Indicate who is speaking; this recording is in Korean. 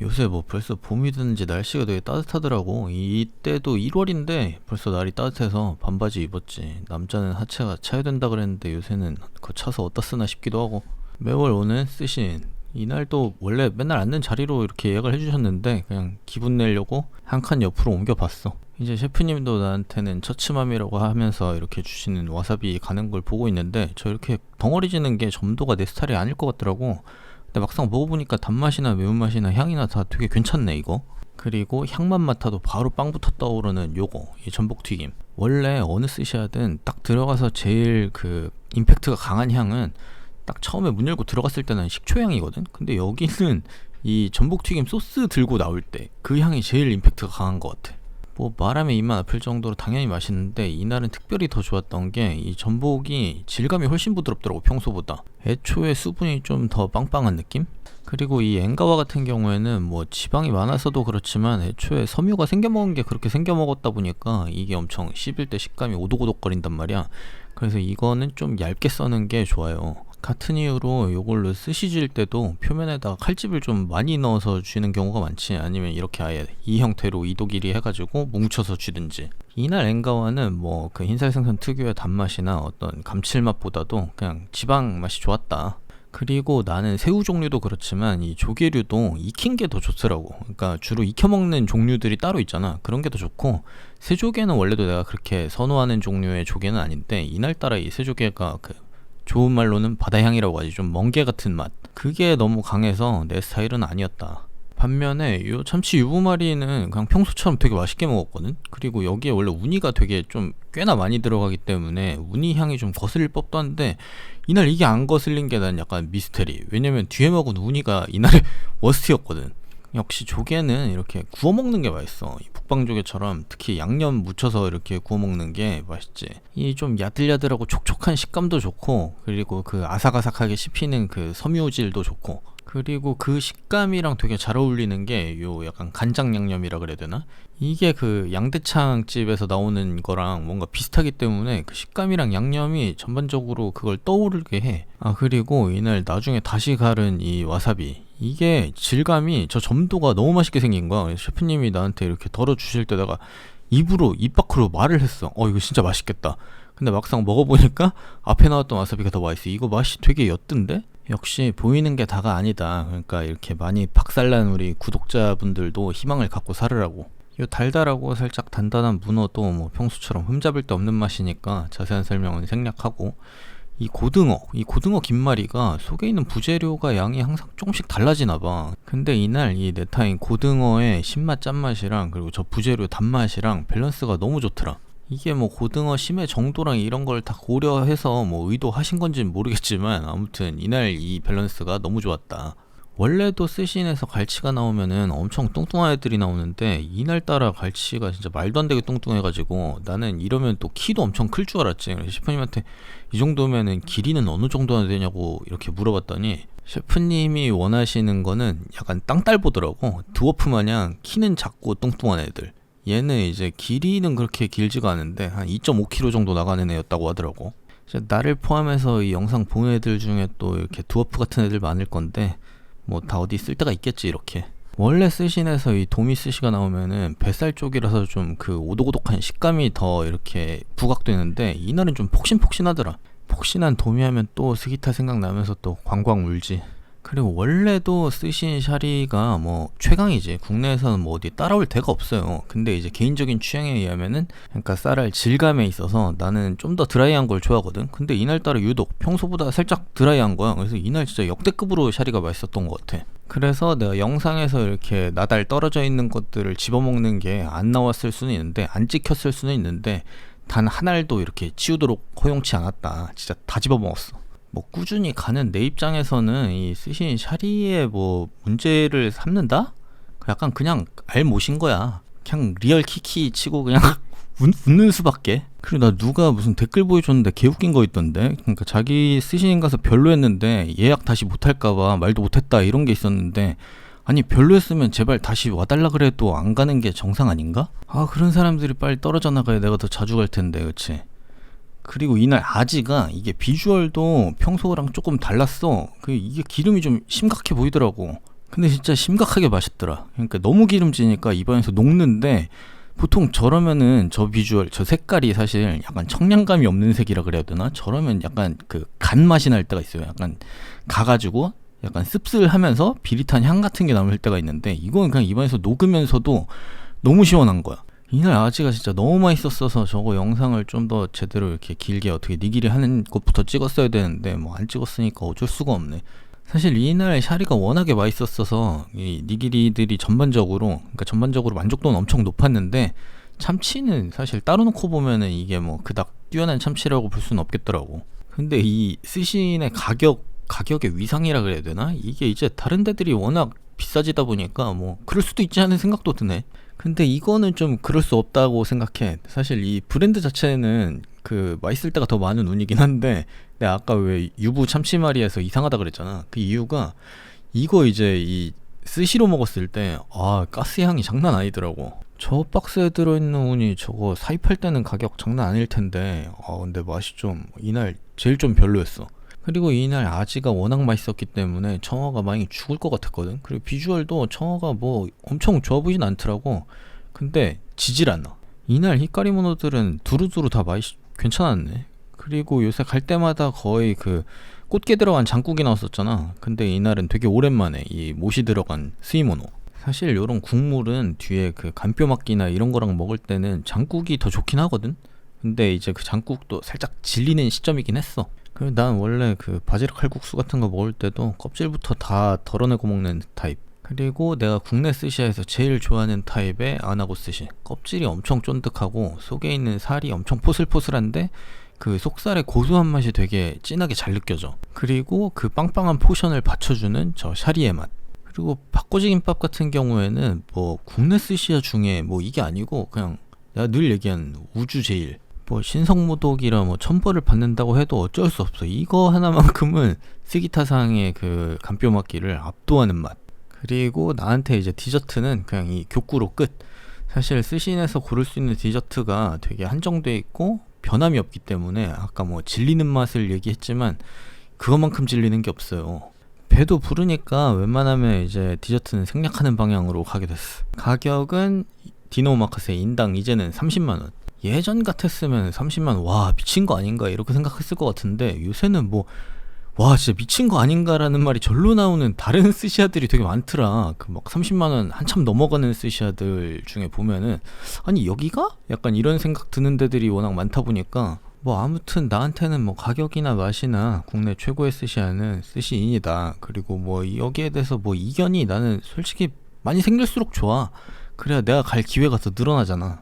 Speaker 1: 요새 뭐 벌써 봄이 됐는지 날씨가 되게 따뜻하더라고. 이때도 1월인데 벌써 날이 따뜻해서 반바지 입었지. 남자는 하체가 차야 된다 그랬는데 요새는 그 차서 어디다 쓰나 싶기도 하고. 매월 오는 쓰신 이날도 원래 맨날 앉는 자리로 이렇게 예약을 해주셨는데 그냥 기분 내려고 한 칸 옆으로 옮겨봤어. 이제 셰프님도 나한테는 처치맘이라고 하면서 이렇게 주시는 와사비 가는 걸 보고 있는데 저 이렇게 덩어리 지는 게 점도가 내 스타일이 아닐 것 같더라고. 근데 막상 먹어보니까 단맛이나 매운맛이나 향이나 다 되게 괜찮네 이거. 그리고 향만 맡아도 바로 빵부터 떠오르는 요거 이 전복튀김. 원래 어느 스시야든 딱 들어가서 제일 그 임팩트가 강한 향은 딱 처음에 문 열고 들어갔을 때는 식초 향이거든. 근데 여기는 이 전복튀김 소스 들고 나올 때 그 향이 제일 임팩트가 강한 것 같아. 뭐 말하면 입만 아플 정도로 당연히 맛있는데 이날은 특별히 더 좋았던 게 이 전복이 질감이 훨씬 부드럽더라고 평소보다. 애초에 수분이 좀 더 빵빵한 느낌? 그리고 이 엔가와 같은 경우에는 뭐 지방이 많아서도 그렇지만 애초에 섬유가 생겨 먹은 게 그렇게 생겨 먹었다 보니까 이게 엄청 씹을 때 식감이 오독오독 거린단 말이야. 그래서 이거는 좀 얇게 써는 게 좋아요 같은 이유로 이걸로 스시질 때도 표면에다가 칼집을 좀 많이 넣어서 쥐는 경우가 많지 아니면 이렇게 아예 이 형태로 이도 길이 해가지고 뭉쳐서 쥐든지 이날 엔가와는 뭐 그 흰살 생선 특유의 단맛이나 어떤 감칠맛보다도 그냥 지방 맛이 좋았다 그리고 나는 새우 종류도 그렇지만 이 조개류도 익힌 게 더 좋더라고. 그러니까 주로 익혀 먹는 종류들이 따로 있잖아. 그런 게 더 좋고 새조개는 원래도 내가 그렇게 선호하는 종류의 조개는 아닌데 이날따라 이 새조개가 그 좋은 말로는 바다향이라고 하지 좀 멍게 같은 맛. 그게 너무 강해서 내 스타일은 아니었다. 반면에 요 참치 유부마리는 그냥 평소처럼 되게 맛있게 먹었거든. 그리고 여기에 원래 우니가 되게 좀 꽤나 많이 들어가기 때문에 우니 향이 좀 거슬릴 법도 한데 이날 이게 안 거슬린 게 난 약간 미스테리. 왜냐면 뒤에 먹은 우니가 이날의 워스트였거든. 역시 조개는 이렇게 구워 먹는 게 맛있어. 이 북방조개처럼 특히 양념 묻혀서 이렇게 구워 먹는 게 맛있지. 이 좀 야들야들하고 촉촉한 식감도 좋고 그리고 그 아삭아삭하게 씹히는 그 섬유질도 좋고 그리고 그 식감이랑 되게 잘 어울리는 게 요 약간 간장 양념이라 그래야 되나? 이게 그 양대창 집에서 나오는 거랑 뭔가 비슷하기 때문에 그 식감이랑 양념이 전반적으로 그걸 떠오르게 해. 아 그리고 이날 나중에 다시 갈은 이 와사비 이게 질감이 저 점도가 너무 맛있게 생긴 거야. 셰프님이 나한테 이렇게 덜어 주실 때다가 입으로 입 밖으로 말을 했어. 어 이거 진짜 맛있겠다. 근데 막상 먹어보니까 앞에 나왔던 와사비가 더 맛있어. 이거 맛이 되게 옅던데? 역시 보이는 게 다가 아니다. 그러니까 이렇게 많이 박살난 우리 구독자분들도 희망을 갖고 살으라고. 이 달달하고 살짝 단단한 문어도 뭐 평소처럼 흠잡을 데 없는 맛이니까 자세한 설명은 생략하고 이 고등어, 이 고등어 김말이가 속에 있는 부재료가 양이 항상 조금씩 달라지나 봐. 근데 이날 이 네타인 고등어의 신맛 짠맛이랑 그리고 저 부재료 단맛이랑 밸런스가 너무 좋더라. 이게 뭐 고등어 심의 정도랑 이런 걸 다 고려해서 뭐 의도하신 건지는 모르겠지만 아무튼 이날 이 밸런스가 너무 좋았다. 원래도 스신에서 갈치가 나오면은 엄청 뚱뚱한 애들이 나오는데 이날따라 갈치가 진짜 말도 안 되게 뚱뚱해가지고 나는 이러면 또 키도 엄청 클 줄 알았지. 그래서 셰프님한테 이 정도면은 길이는 어느 정도나 되냐고 이렇게 물어봤더니 셰프님이 원하시는 거는 약간 땅딸 보더라고. 드워프 마냥 키는 작고 뚱뚱한 애들. 얘는 이제 길이는 그렇게 길지가 않은데 한 2.5kg 정도 나가는 애였다고 하더라고. 나를 포함해서 이 영상 보는 애들 중에 또 이렇게 드워프 같은 애들 많을 건데 뭐 다 어디 쓸 데가 있겠지 이렇게. 원래 쓰신에서 이 도미 스시가 나오면은 뱃살 쪽이라서 좀 그 오독오독한 식감이 더 이렇게 부각되는데 이날은 좀 폭신폭신하더라. 폭신한 도미하면 또 스기타 생각나면서 또 광광 울지 그리고 원래도 쓰신 샤리가 뭐 최강이지. 국내에서는 뭐 어디 따라올 데가 없어요. 근데 이제 개인적인 취향에 의하면은 그러니까 쌀알 질감에 있어서 나는 좀 더 드라이한 걸 좋아하거든. 근데 이날따라 유독 평소보다 살짝 드라이한 거야. 그래서 이날 진짜 역대급으로 샤리가 맛있었던 것 같아. 그래서 내가 영상에서 이렇게 나달 떨어져 있는 것들을 집어먹는 게 안 나왔을 수는 있는데 안 찍혔을 수는 있는데 단 한 알도 이렇게 치우도록 허용치 않았다. 진짜 다 집어먹었어 뭐 꾸준히 가는 내 입장에서는 이 쓰신 샤리에 뭐 문제를 삼는다? 약간 그냥 알못인 거야. 그냥 리얼 키키 치고 그냥 웃, 는 수밖에. 그리고 나 누가 무슨 댓글 보여줬는데 개웃긴 거 있던데. 그러니까 자기 쓰신 가서 별로였는데 예약 다시 못할까봐 말도 못했다 이런 게 있었는데 아니 별로였으면 제발 다시 와달라 그래도 안 가는 게 정상 아닌가? 아 그런 사람들이 빨리 떨어져 나가야 내가 더 자주 갈 텐데 그치? 그리고 이날 아지가 이게 비주얼도 평소랑 조금 달랐어. 그 이게 기름이 좀 심각해 보이더라고. 근데 진짜 심각하게 맛있더라. 그러니까 너무 기름지니까 입안에서 녹는데 보통 저러면은 저 비주얼, 저 색깔이 사실 약간 청량감이 없는 색이라 그래야 되나? 저러면 약간 그 간 맛이 날 때가 있어요. 약간 가가지고 약간 씁쓸하면서 비릿한 향 같은 게 남을 때가 있는데 이건 그냥 입안에서 녹으면서도 너무 시원한 거야. 이날 아지가 진짜 너무 맛있었어서 저거 영상을 좀 더 제대로 이렇게 길게 어떻게 니기리 하는 것부터 찍었어야 되는데 뭐 안 찍었으니까 어쩔 수가 없네. 사실 이날 샤리가 워낙에 맛있었어서 이 니기리들이 전반적으로 그러니까 전반적으로 만족도는 엄청 높았는데 참치는 사실 따로 놓고 보면은 이게 뭐 그닥 뛰어난 참치라고 볼 수는 없겠더라고. 근데 이 스시인의 가격 가격의 위상이라 그래야 되나? 이게 이제 다른 데들이 워낙 비싸지다 보니까 뭐 그럴 수도 있지 하는 생각도 드네. 근데 이거는 좀 그럴 수 없다고 생각해. 사실 이 브랜드 자체는 그 맛있을 때가 더 많은 운이긴 한데 내가 아까 왜 유부 참치마리에서 이상하다 그랬잖아. 그 이유가 이거 이제 이 스시로 먹었을 때 아 가스 향이 장난 아니더라고. 저 박스에 들어있는 운이 저거 사입할 때는 가격 장난 아닐 텐데 아 근데 맛이 좀 이날 제일 좀 별로였어. 그리고 이날 아지가 워낙 맛있었기 때문에 청어가 많이 죽을 것 같았거든. 그리고 비주얼도 청어가 뭐 엄청 좋아 보이진 않더라고. 근데 지질 않아. 이날 히카리 모노들은 두루두루 다 맛이 괜찮았네. 그리고 요새 갈 때마다 거의 그 꽃게 들어간 장국이 나왔었잖아. 근데 이날은 되게 오랜만에 이 못이 들어간 스이모노. 사실 요런 국물은 뒤에 그 간뼈막기나 이런 거랑 먹을 때는 장국이 더 좋긴 하거든. 근데 이제 그 장국도 살짝 질리는 시점이긴 했어. 그리고 난 원래 그 바지락 칼국수 같은 거 먹을 때도 껍질부터 다 덜어내고 먹는 타입. 그리고 내가 국내 스시에서 제일 좋아하는 타입의 아나고 스시. 껍질이 엄청 쫀득하고 속에 있는 살이 엄청 포슬포슬한데 그 속살의 고소한 맛이 되게 진하게 잘 느껴져. 그리고 그 빵빵한 포션을 받쳐주는 저 샤리의 맛. 그리고 바꼬지 김밥 같은 경우에는 뭐 국내 스시야 중에 뭐 이게 아니고 그냥 내가 늘 얘기하는 우주 제일 뭐 신성모독이라 뭐 천벌을 받는다고 해도 어쩔 수 없어. 이거 하나만큼은 스기타상의 그 간뼈 막기를 압도하는 맛. 그리고 나한테 이제 디저트는 그냥 이 교구로 끝. 사실 스시인에서 고를 수 있는 디저트가 되게 한정돼 있고 변함이 없기 때문에 아까 뭐 질리는 맛을 얘기했지만 그것만큼 질리는 게 없어요. 배도 부르니까 웬만하면 이제 디저트는 생략하는 방향으로 가게 됐어. 가격은 디노 마카세 인당 이제는 30만 원. 예전 같았으면 30만 와 미친 거 아닌가 이렇게 생각했을 것 같은데 요새는 뭐 와 진짜 미친 거 아닌가라는 말이 절로 나오는 다른 스시아들이 되게 많더라. 그 막 30만 원 한참 넘어가는 스시아들 중에 보면은 아니 여기가? 약간 이런 생각 드는 데들이 워낙 많다 보니까 뭐 아무튼 나한테는 뭐 가격이나 맛이나 국내 최고의 스시아는 스시인이다. 그리고 뭐 여기에 대해서 뭐 이견이 나는 솔직히 많이 생길수록 좋아. 그래야 내가 갈 기회가 더 늘어나잖아